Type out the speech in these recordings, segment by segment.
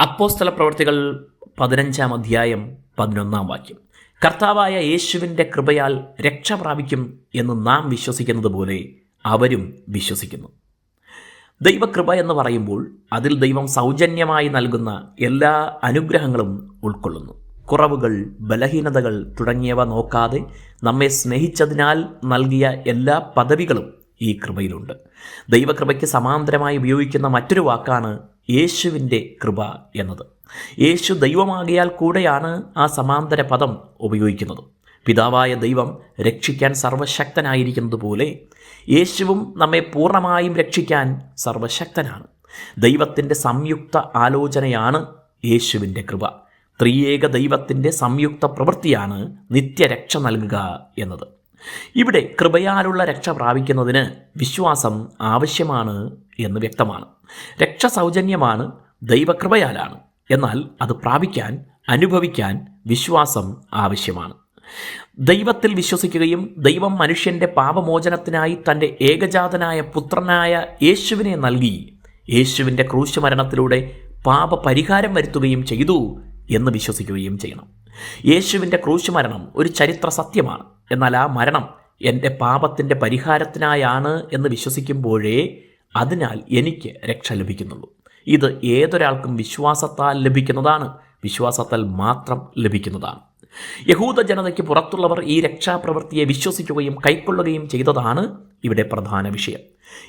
അപ്പോസ്തല പ്രവർത്തികൾ പതിനഞ്ചാം അധ്യായം പതിനൊന്നാം വാക്യം. കർത്താവായ യേശുവിന്റെ കൃപയാൽ രക്ഷ പ്രാപിക്കും എന്ന് നാം വിശ്വസിക്കുന്നത് പോലെ അവരും വിശ്വസിക്കുന്നു. ദൈവകൃപ എന്ന് പറയുമ്പോൾ അതിൽ ദൈവം സൗജന്യമായി നൽകുന്ന എല്ലാ അനുഗ്രഹങ്ങളും ഉൾക്കൊള്ളുന്നു. കുറവുകൾ ബലഹീനതകൾ തുടങ്ങിയവ നോക്കാതെ നമ്മെ സ്നേഹിച്ചതിനാൽ നൽകിയ എല്ലാ പദവികളും ഈ കൃപയിലുണ്ട്. ദൈവകൃപയ്ക്ക് സമാന്തരമായി ഉപയോഗിക്കുന്ന മറ്റൊരു വാക്കാണ് യേശുവിന്റെ കൃപ എന്നത്. യേശു ദൈവമാകിയാൽ കൂടെയാണ് ആ സമാന്തര പദം ഉപയോഗിക്കുന്നത്. പിതാവായ ദൈവം രക്ഷിക്കാൻ സർവശക്തനായിരിക്കുന്നത് പോലെ യേശുവും നമ്മെ പൂർണമായും രക്ഷിക്കാൻ സർവശക്തനാണ്. ദൈവത്തിന്റെ സംയുക്ത ആലോചനയാണ് യേശുവിന്റെ കൃപ. ത്രിയേക ദൈവത്തിന്റെ സംയുക്ത പ്രവൃത്തിയാണ് നിത്യരക്ഷ നൽകുക എന്നത്. ഇവിടെ കൃപയാലുള്ള രക്ഷ പ്രാപിക്കുന്നതിന് വിശ്വാസം ആവശ്യമാണ് എന്ന് വ്യക്തമാണ്. രക്ഷ സൗജന്യമാണ് ദൈവകൃപയാലാണ്. എന്നാൽ അത് പ്രാപിക്കാൻ അനുഭവിക്കാൻ വിശ്വാസം ആവശ്യമാണ്. ദൈവത്തിൽ വിശ്വസിക്കുകയും ദൈവം മനുഷ്യന്റെ പാപമോചനത്തിനായി തന്റെ ഏകജാതനായ പുത്രനായ യേശുവിനെ നൽകി യേശുവിന്റെ ക്രൂശുമരണത്തിലൂടെ പാപപരിഹാരം വരുത്തുകയും ചെയ്തു എന്ന് വിശ്വസിക്കുകയും ചെയ്യണം. യേശുവിന്റെ ക്രൂശുമരണം ഒരു ചരിത്ര സത്യമാണ്. എന്നാൽ ആ മരണം എന്റെ പാപത്തിന്റെ പരിഹാരത്തിനായാണ് എന്ന് വിശ്വസിക്കുമ്പോഴേ അതിനാൽ എനിക്ക് രക്ഷ ലഭിക്കുന്നുള്ളൂ. ഇത് ഏതൊരാൾക്കും വിശ്വാസത്താൽ ലഭിക്കുന്നതാണ്. വിശ്വാസത്താൽ മാത്രം ലഭിക്കുന്നതാണ്. യഹൂദ ജനതയ്ക്ക് പുറത്തുള്ളവർ ഈ രക്ഷാപ്രവൃത്തിയെ വിശ്വസിക്കുകയും കൈക്കൊള്ളുകയും ചെയ്തതാണ് ഇവിടെ പ്രധാന വിഷയം.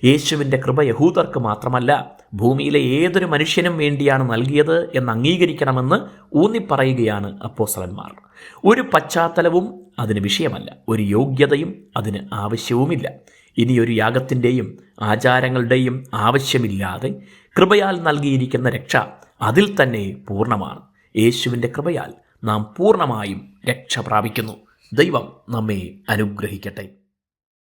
യേശുവിന്റെ കൃപ യഹൂദർക്ക് മാത്രമല്ല ഭൂമിയിലെ ഏതൊരു മനുഷ്യനും വേണ്ടിയാണ് നൽകിയത് എന്ന് അംഗീകരിക്കണമെന്ന് ഊന്നിപ്പറയുകയാണ് അപ്പോസലന്മാർ ഒരു പശ്ചാത്തലവും അതിന് വിഷയമല്ല ഒരു യോഗ്യതയും അതിന് ആവശ്യവുമില്ല. ഇനിയൊരു യാഗത്തിന്റെയും ആചാരങ്ങളുടെയും ആവശ്യമില്ലാതെ കൃപയാൽ നൽകിയിരിക്കുന്ന രക്ഷ അതിൽ തന്നെ പൂർണമാണ്. യേശുവിന്റെ കൃപയാൽ നാം പൂർണമായും രക്ഷ പ്രാപിക്കുന്നു. ദൈവം നമ്മെ അനുഗ്രഹിക്കട്ടെ.